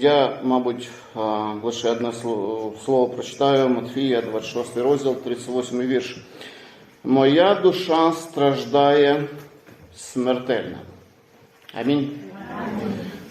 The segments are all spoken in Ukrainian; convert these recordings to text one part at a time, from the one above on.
Я, мабуть, лише одне слово, прочитаю Матфія, 26 розділ, 38 вірш. Моя душа страждає смертельно. Амінь.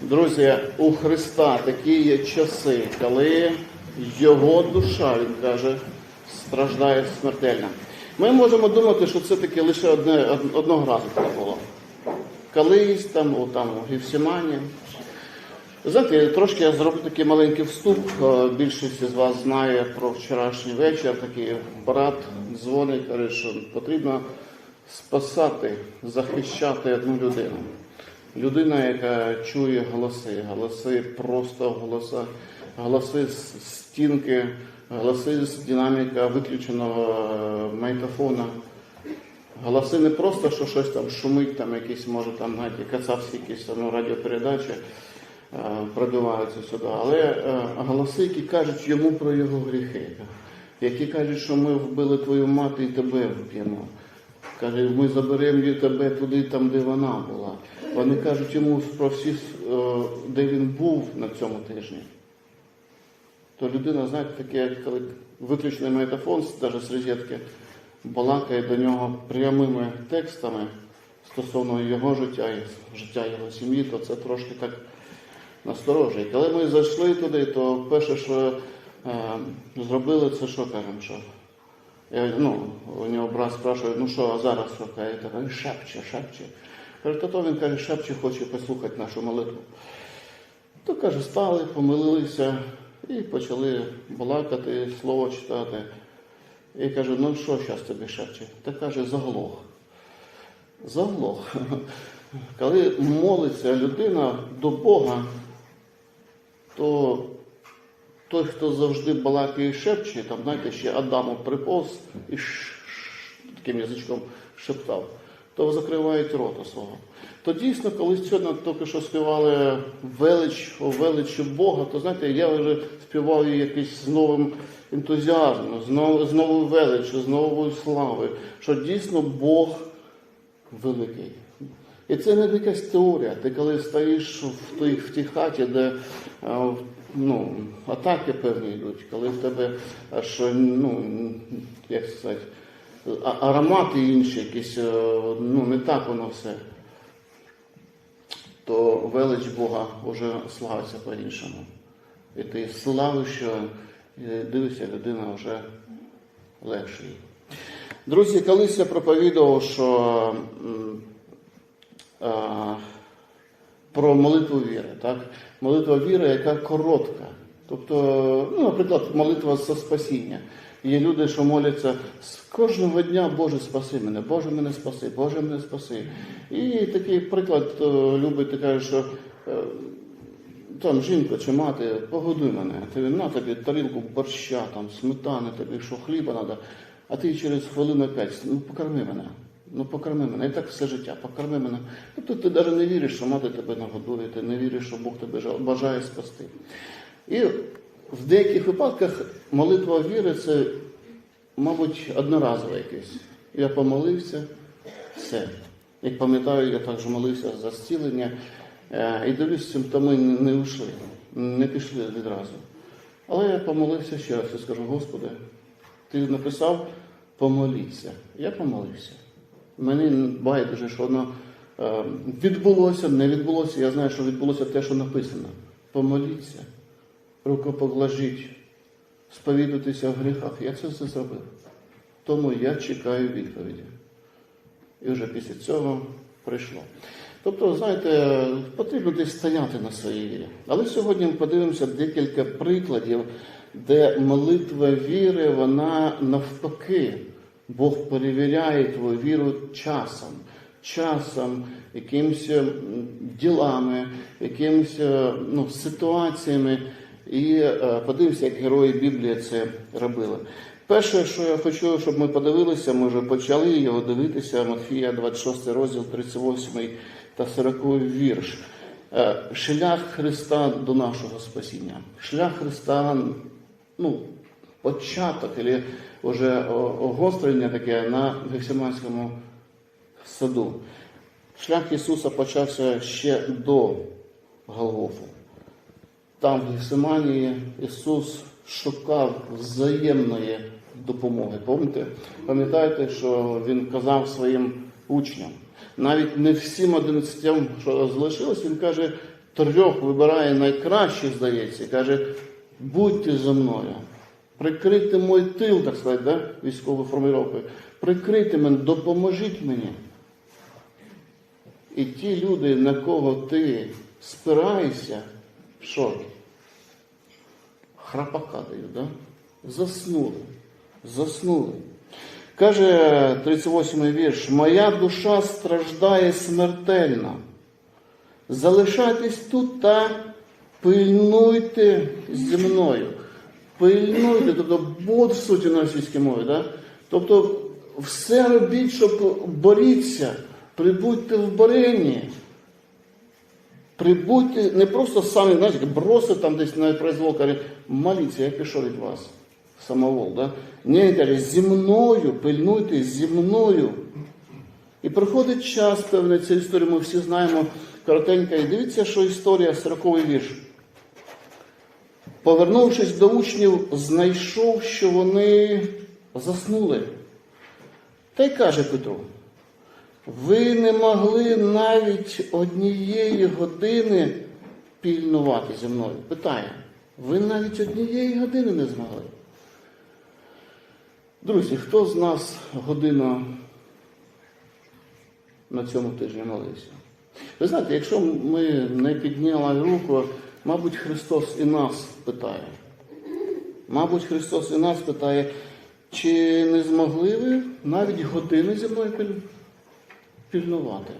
Друзі, у Христа такі є часи, коли його душа, він каже, страждає смертельно. Ми можемо думати, що це таке лише одне, одного разу було. Колись там, о, там у Гефсимані. Знаєте, трошки я зроблю такий маленький вступ. Е, Більшість з вас знає про вчорашній вечір. Такий брат дзвонить, каже, що потрібно спасати, захищати одну людину. Людина, яка чує голоси, голоси просто голоса, голоси з стінки, голоси з динаміка виключеного е, мікрофона. Голоси не просто, що щось там шумить, там якісь, може, там, знаєте, кацапські якісь там, ну, радіопередачі е, пробиваються сюди, але е, голоси, які кажуть йому про його гріхи, які кажуть, що ми вбили твою мати і тебе вб'ємо. Каже, ми заберемо тебе туди, там, де вона була. Вони кажуть йому про всі, е, де він був на цьому тижні. То людина, знаєте, таке, як коли виключений магнітофон, навіть з розетки, балакає до нього прямими текстами стосовно його життя і життя його сім'ї, то це трошки так насторожує. Коли ми зайшли туди, то перше, що е, зробили, це що кажемо, що я, ну, у нього брат спрашує, ну що, а зараз що каже, кажу, шепче, шепче. Каже, то, то він каже, шепче, хоче послухати нашу молитву. То каже, стали, помилилися і почали балакати, слово читати. І каже, ну що зараз тобі шепче? Та каже, заглох. Заглох. Коли молиться людина до Бога, то той, хто завжди балакає і шепче, там, знаєте, ще Адаму приповз і таким язичком шептав, то закривають рота свого. То дійсно, коли сьогодні тільки що співали велич, о величі Бога, то знаєте, я вже співав її якийсь з новим ентузіазмом, з новою величчю, з новою славою, що дійсно Бог великий. І це не якась теорія. Ти коли стоїш в тій, в тій хаті, де ну, атаки певні йдуть, коли в тебе аж, ну, як сказати, аромати інші, якісь, е, ну, не так воно все, то велич Бога вже славиться по-іншому. І ти славиш, що дивишся, людина вже легше. Друзі, колись я проповідував, що про молитву віри. Так? Молитва віри, яка коротка. Тобто, ну, наприклад, молитва за спасіння. Є люди, що моляться з кожного дня, Боже, спаси мене, Боже мене спаси, Боже мене спаси. І такий приклад е, любить, ти кажеш, що е, там жінка чи мати, погодуй мене, ти на тобі тарілку борща, там, сметани, тобі що хліба треба, а ти через хвилину п'ять, ну покорми мене. Ну покорми мене. І так все життя, покорми мене. Тобто ти навіть не віриш, що мати тебе нагодує, ти не віриш, що Бог тебе бажає спасти. І в деяких випадках молитва віри це, мабуть, одноразове якесь. Я помолився, все. Як пам'ятаю, я також молився за зцілення. Е, І дивлюсь, симптоми не ушли, не пішли відразу. Але я помолився ще раз і скажу, Господи, ти написав помоліться. Я помолився. Мені байдуже, що воно е, відбулося, не відбулося. Я знаю, що відбулося те, що написано. Помоліться, рукопоглажіть, сповідуйтеся в гріхах. Я це все зробив. Тому я чекаю відповіді. І вже після цього прийшло. Тобто, знаєте, потрібно десь стояти на своїй вірі. Але сьогодні ми подивимося декілька прикладів, де молитва віри, вона навпаки, Бог перевіряє твою віру часом, часом, якимось ділами, якимось е, ну, ситуаціями. І е, подивимося, як герої Біблії це робили. Перше, що я хочу, щоб ми подивилися, ми вже почали його дивитися, Матфія, 26 розділ, 38 та 40 вірш. Е, Шлях Христа до нашого спасіння. Шлях Христа, ну, початок, або вже огострення таке на Гефсиманському саду. Шлях Ісуса почався ще до Голгофу. там в Гефсиманії Ісус шукав взаємної допомоги. Пам'ятаєте, пам'ятаєте, що Він казав своїм учням? Навіть не всім одинадцятям, що залишилось, він каже, трьох вибирає найкращих, здається, каже, будьте за мною. Прикрийте мой тил, так сказати, да? військовою формулировкою. Прикрийте мене, допоможіть мені. І ті люди, на кого ти спираєшся, що? Храпака дають, да? Заснули. Заснули. Каже 38-й вірш, моя душа страждає смертельно. Залишайтесь тут та пильнуйте зі мною. Пильнуйте, тобто бодсуйте на російській мові. Да? Тобто все робіть, щоб боріться, прибудьте в боренні. Прибудьте не просто самі, знаєте, бросити там десь на произвол, каже, моліться, я пішов від вас. Самовол, да? Ні, каже, зі мною, пильнуйте зі мною. І проходить час, певне, цю історію ми всі знаємо коротенько. І дивіться, що історія 40 вірш. Повернувшись до учнів, знайшов, що вони заснули. Та й каже Петру, ви не могли навіть однієї години пільнувати зі мною. Питає, ви навіть однієї години не змогли. Друзі, хто з нас годину на цьому тижні молився? Ви знаєте, якщо ми не підняли руку, мабуть, Христос і нас питає. Мабуть, Христос і нас питає, чи не змогли ви навіть години зі мною піль- пільнувати?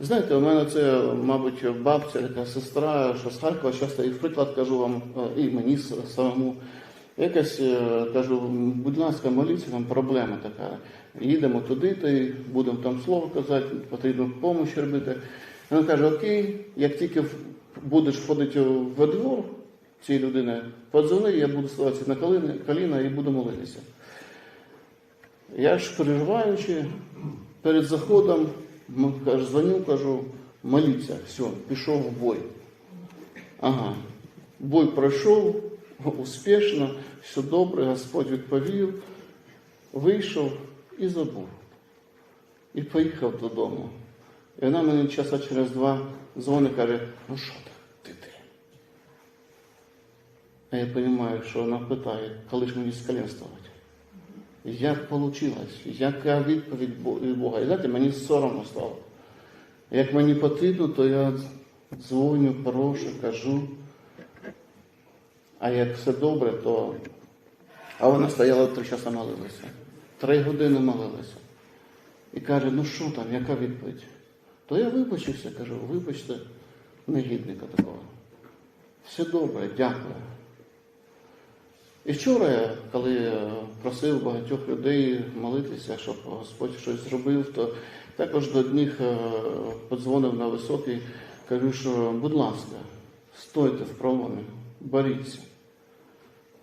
Знаєте, у мене це, мабуть, бабця, така сестра, що з Харкова, часто і приклад кажу вам, е, і мені самому. Якось е, кажу, будь ласка, моліться, там проблема така. Їдемо туди, то й будемо там слово казати, потрібно допомогу робити. Він каже, окей, як тільки будеш ходити во двор цієї людини, подзвони, я буду ставатися на коліна, коліна і буду молитися. Я ж переживаючи, перед заходом кажу, дзвоню, кажу, моліться, все, пішов в бой. Ага. Бой пройшов успішно, все добре, Господь відповів, вийшов і забув. І поїхав додому. І вона мені часа через два дзвонить каже, ну що ти де? А я розумію, що вона питає, коли ж мені ставати? Як вийшло? Яка відповідь від Бога? І знаєте, мені соромно стало. Як мені потрібно, то я дзвоню, прошу, кажу. А як все добре, то. А вона стояла три часа молилася. Три години молилася. І каже, ну що там, яка відповідь? То я вибачився, кажу, вибачте, негідника такого. Все добре, дякую. І вчора, коли е, просив багатьох людей молитися, щоб Господь щось зробив, то також до одних е, подзвонив на високий, кажу, що, будь ласка, стойте в проломі, боріться.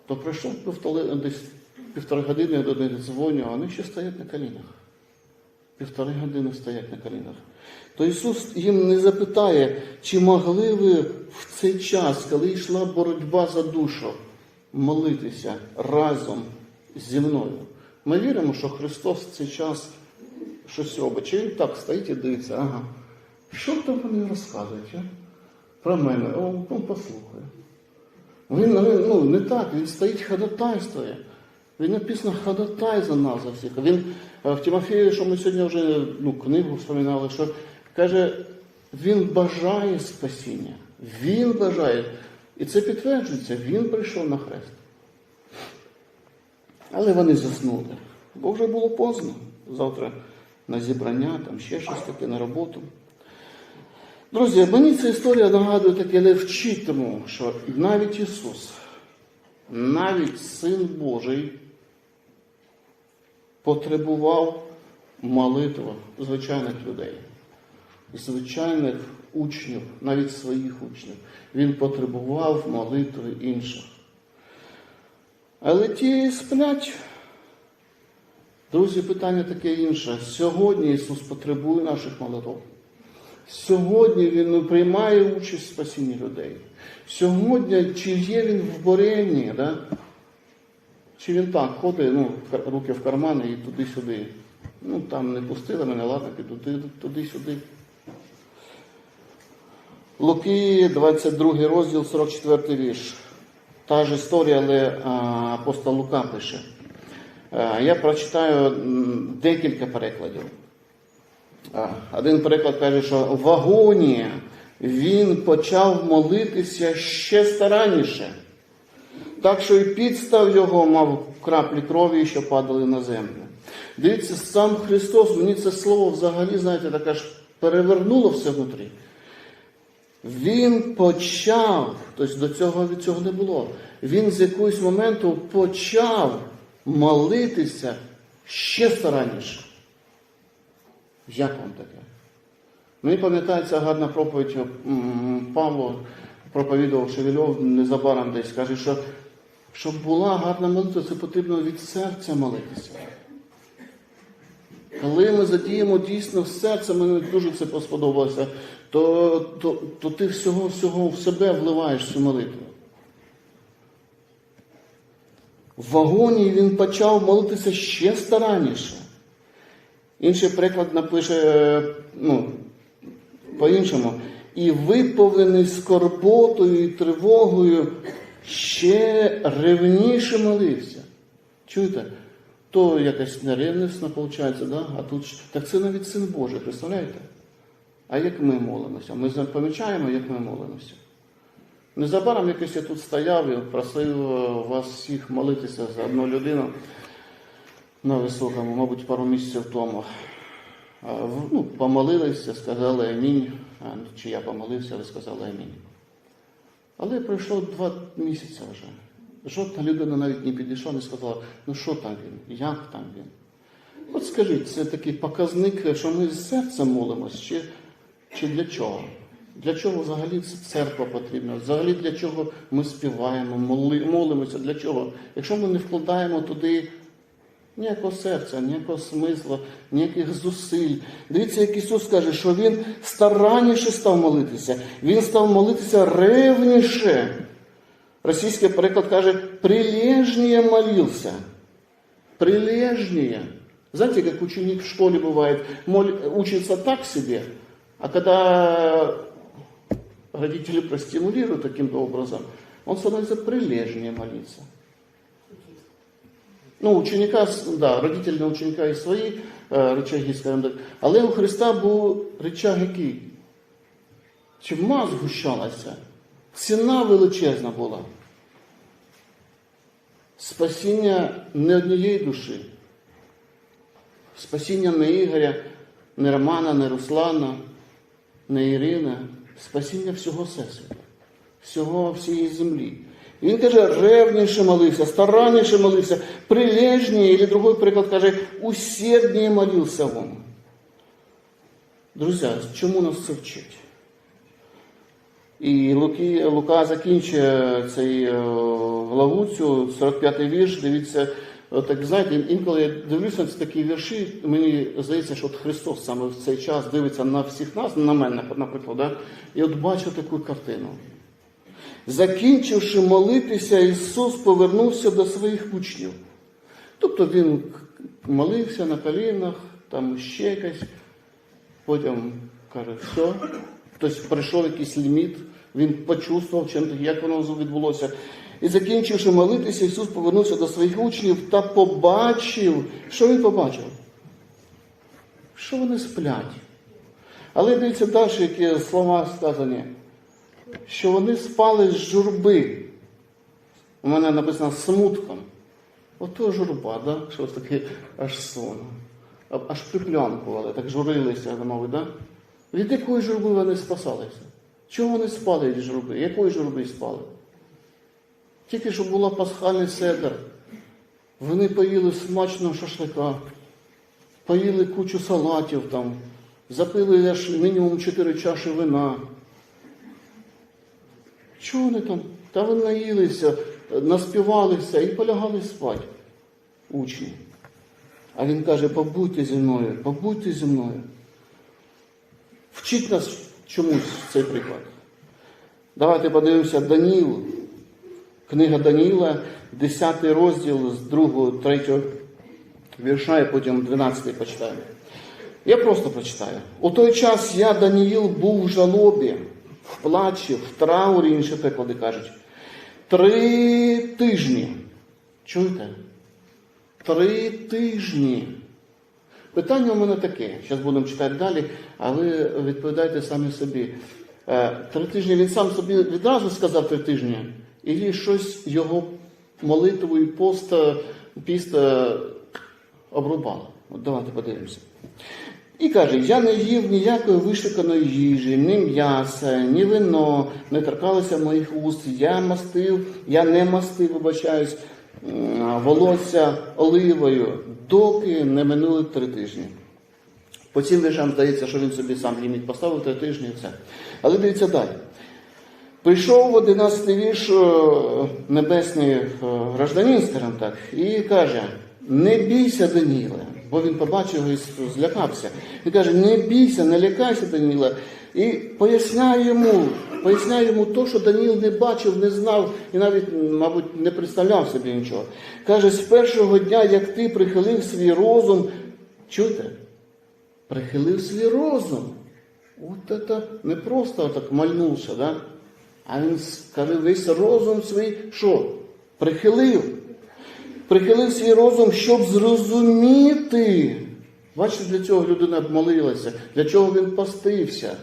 То пройшов десь півтори години, я до них дзвоню, а вони ще стоять на колінах. Півтори години стоять на колінах. То Ісус їм не запитає, чи могли ви в цей час, коли йшла боротьба за душу, молитися разом зі мною. Ми віримо, що Христос в цей час щось робить. Чи він так стоїть і дивиться, ага, що там вони розказують? Про мене, о, ну послухай. Він ну, не так, він стоїть ходатайствує. Він написано ходатай за нас за всіх. Він е, в Тимофії, що ми сьогодні вже ну, книгу вспоминали, що каже, він бажає спасіння. Він бажає. І це підтверджується, він прийшов на хрест. Але вони заснули. Бо вже було поздно. Завтра на зібрання, там ще щось таке на роботу. Друзі, мені ця історія нагадує таке, але вчить що навіть Ісус, навіть Син Божий потребував молитви звичайних людей, звичайних учнів, навіть своїх учнів. Він потребував молитви інших. Але ті сплять. Друзі, питання таке інше. Сьогодні Ісус потребує наших молитв. Сьогодні він ну, приймає участь в спасінні людей. Сьогодні, чи є він в боренні, да? чи він так ходить, ну, руки в кармани і туди-сюди. Ну, там не пустили мене, ладно, туди-сюди. Луки, 22 розділ, 44 вірш. Та ж історія, але апостол Лука пише. Е, Я прочитаю декілька перекладів. Один переклад каже, що в вагоні він почав молитися ще старанніше. Так що і підстав його мав краплі крові, що падали на землю. Дивіться, сам Христос, мені це слово взагалі, знаєте, таке ж перевернуло все внутрі. Він почав, тобто до цього від цього не було. Він з якогось моменту почав молитися ще старанніше. Як вам таке? Мені пам'ятається гарна проповідь Павло проповідував Шевельов незабаром десь, каже, що щоб була гарна молитва, це потрібно від серця молитися. Коли ми задіємо дійсно серце, мені дуже це сподобалося, то, то, то ти всього всього в себе вливаєш цю молитву. В вагоні він почав молитися ще старанніше. Інший приклад напише ну, по-іншому. І виповнений скорботою і тривогою ще ревніше молився. Чуєте? То якась неревнісно виходить, да? а тут так це навіть син Божий, представляєте? А як ми молимося? Ми помічаємо, як ми молимося. Незабаром якось я тут стояв і просив е, вас всіх молитися за одну людину на високому, мабуть, пару місяців тому. Ну, помолилися, сказали амінь. Чи я помолився, ви сказали амінь. Але пройшло два місяці вже. Жодна людина навіть не підійшла, не сказала, ну що там він, як там він. От скажіть, це такий показник, що ми з серцем молимось, чи, чи для чого? Для чого взагалі церква потрібна? Взагалі для чого ми співаємо, моли, молимося, для чого? Якщо ми не вкладаємо туди ніякого серця, ніякого смисла, ніяких зусиль. Дивіться, як Ісус каже, що Він старанніше став молитися, Він став молитися ревніше. Російський переклад каже, прилежнее молился. Прилежнее. Знаете, как ученик в школе бывает, учится так себе, а когда родители простимулируют таким образом, он становится прилежнее молиться. Ну, ученика, да, родителі на ученика і свої е, речаги, скажімо так. Але у Христа був речаг який? Чима згущалася? Ціна величезна була. Спасіння не однієї душі. Спасіння не Ігоря, не Романа, не Руслана, не Ірини. Спасіння всього всесвіту, всього всієї землі. Він каже, ревніше молився, старанніше молився, прилежніше, і другий приклад каже, усердніше молився він. Друзі, чому нас це вчить? І Луки, Лука закінчує цей е, главу, цю 45-й вірш. Дивіться, так знаєте, інколи я дивлюся на ці такі вірші, мені здається, що от Христос саме в цей час дивиться на всіх нас, на мене, наприклад, да? і от бачу таку картину. Закінчивши молитися, Ісус повернувся до своїх учнів. Тобто він молився на колінах, там ще якась, потім каже, все. Тобто пройшов якийсь ліміт, він почувствував, як воно відбулося. І закінчивши молитися, Ісус повернувся до своїх учнів та побачив, що він побачив? Що вони сплять. Але дивіться далі, які слова сказані, що вони спали з журби. У мене написано смутком. Ото журба, да? що таке аж сон. Аж приплянкували, так журилися, мовить, да? Від якої журби вони спасалися? Чого вони спали журби? Якої журби спали? Тільки що була пасхальний седер. Вони поїли смачного шашлика, поїли кучу салатів там, запили аж мінімум 4 чаші вина. Чого вони там? Та вони наїлися, наспівалися і полягали спати, учні. А він каже, побудьте зі мною, побудьте зі мною. В вчить нас чомусь цей приклад. Давайте подивимося Даніл. Книга Даніла, 10 розділ з 2, 3 вірша, і потім 12 почитаємо. Я просто прочитаю. У той час я, Даніїл, був в жалобі, в плачі, в траурі, інші приклади кажуть. Три тижні. Чуєте? Три тижні. Питання у мене таке. Зараз будемо читати далі, а ви відповідайте самі собі. Е, Три тижні він сам собі відразу сказав три тижні, і щось його молитву і пост, піст е, обрубало. От давайте подивимося. І каже: я не їв ніякої вишуканої їжі, ні м'яса, ні вино, не торкалося моїх уст. Я мастив, я не мастив, вибачаюсь, волосся оливою, доки не минули три тижні. По цим віршам здається, що він собі сам ліміт поставив три тижні і все. Але дивіться далі. Прийшов в 11 вірш е, небесний е, гражданин, скажімо так, і каже: не бійся, Даніле, бо він побачив і злякався. Він каже, не бійся, не лякайся, Даніла. І поясняє йому, поясняє йому то, що Даніл не бачив, не знав і навіть, мабуть, не представляв собі нічого. Каже, з першого дня, як ти прихилив свій розум, чуєте? Прихилив свій розум. От це не просто так мальнувся, да? а він каже, весь розум свій, що? Прихилив. Прихилив свій розум, щоб зрозуміти. Бачите, для цього людина молилася, для чого він постився.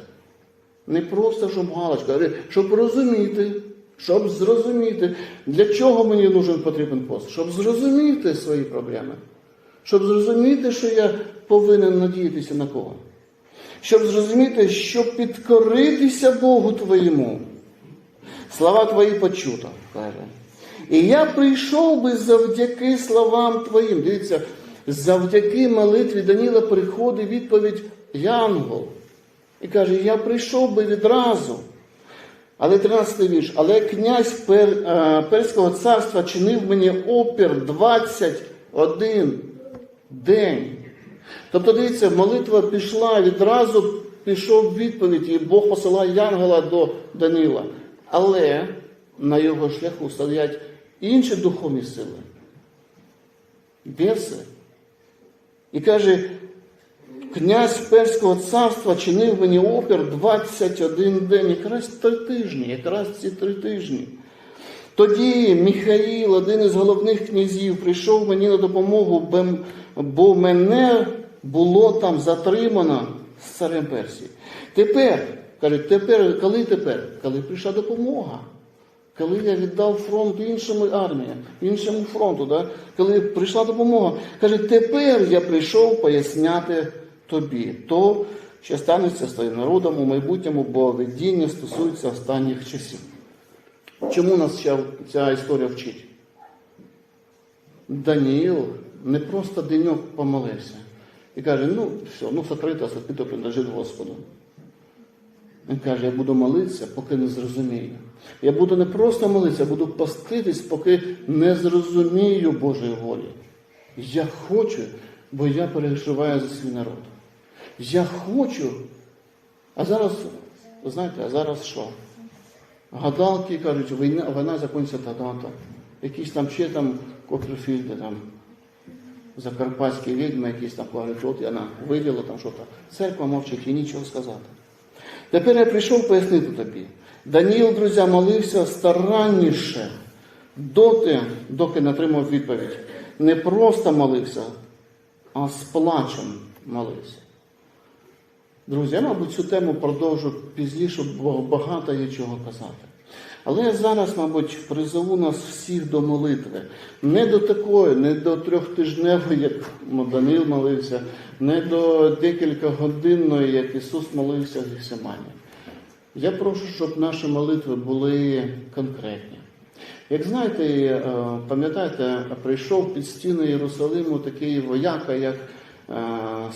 Не просто, щоб галочка, щоб розуміти, щоб зрозуміти, для чого мені нужен потрібен пост? Щоб зрозуміти свої проблеми. Щоб зрозуміти, що я повинен надіятися на кого. Щоб зрозуміти, щоб підкоритися Богу твоєму. Слова твої почуто, каже. І я прийшов би завдяки словам твоїм. Дивіться, завдяки молитві Даніла приходить відповідь Янгол. І каже, я прийшов би відразу. Але 13 вірш, але князь Пер, е, Перського царства чинив мені опір 21 день. Тобто, дивіться, молитва пішла, відразу пішов відповідь, і Бог посилає Янгела до Даніла. Але на його шляху стоять інші духовні сили. Беси. І каже, князь Перського царства чинив мені опір 21 день, якраз три тижні, якраз ці три тижні. Тоді Міхаїл, один із головних князів, прийшов мені на допомогу, бо мене було там затримано з царем Персії. Тепер, каже, тепер, коли тепер? Коли прийшла допомога. Коли я віддав фронт іншому армії, іншому фронту, да? коли прийшла допомога, каже, тепер я прийшов поясняти тобі то, що станеться з твоїм народом у майбутньому, бо видіння стосується останніх часів. Чому нас ця, історія вчить? Даніїл не просто деньок помолився і каже, ну все, ну сокрито, сокрито принадлежить Господу. Він каже, я буду молитися, поки не зрозумію. Я буду не просто молитися, я буду поститись, поки не зрозумію Божої волі. Я хочу, бо я переживаю за свій народ. Я хочу. А зараз, знаєте, а зараз що? Гадалки кажуть, війна, війна закінчиться та-та-та. Якісь там ще там Коптерфільди, там закарпатські відьми, якісь там кажуть, от я виділа там що-то. Церква мовчить і нічого сказати. Тепер я прийшов пояснити тобі. Даніл, друзі, молився старанніше доти, доки не отримав відповідь. Не просто молився, а з плачем молився. Друзі, мабуть, цю тему продовжу пізніше, бо багато є чого казати. Але я зараз, мабуть, призову нас всіх до молитви. Не до такої, не до трьохтижневої, як Данил молився, не до декілька годинної, як Ісус молився в Гефсимані. Я прошу, щоб наші молитви були конкретні. Як знаєте, е, пам'ятаєте, прийшов під стіни Єрусалиму такий вояка, як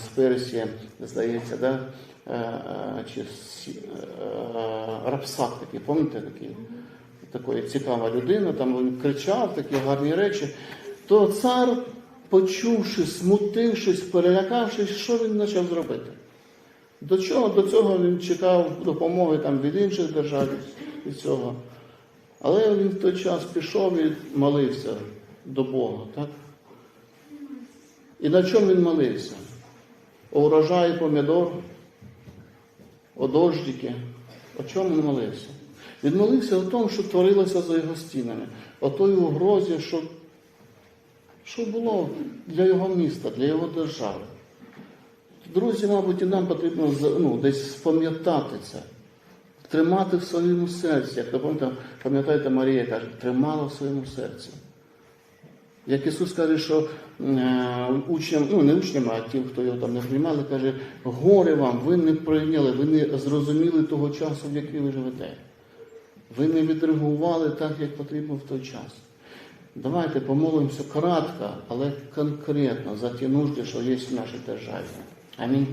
з Персії, здається, да? Е, е, чи е, Рапсак такий, пам'ятаєте такий? Такої цікава людина, там він кричав такі гарні речі. То цар, почувши, смутившись, перелякавшись, що він почав зробити? До чого до цього він чекав допомоги там від інших держав від цього. Але він в той час пішов і молився до Бога, так? І на чому він молився? О урожаї помідор, о дождіки. О чому він молився? Він молився о тому, що творилося за його стінами, о той угрозі, що, що було для його міста, для його держави. Друзі, мабуть, і нам потрібно ну, десь спам'ятати це, тримати в своєму серці. Як пам'ятаєте, пам'ятаєте, Марія каже, тримала в своєму серці. Як Ісус каже, що е, учням, ну не учням, а тим, хто його там не приймали, каже, горе вам, ви не прийняли, ви не зрозуміли того часу, в який ви живете. Ви не відреагували так, як потрібно в той час. Давайте помолимося кратко, але конкретно за ті нужди, що є в нашій державі. Амінь.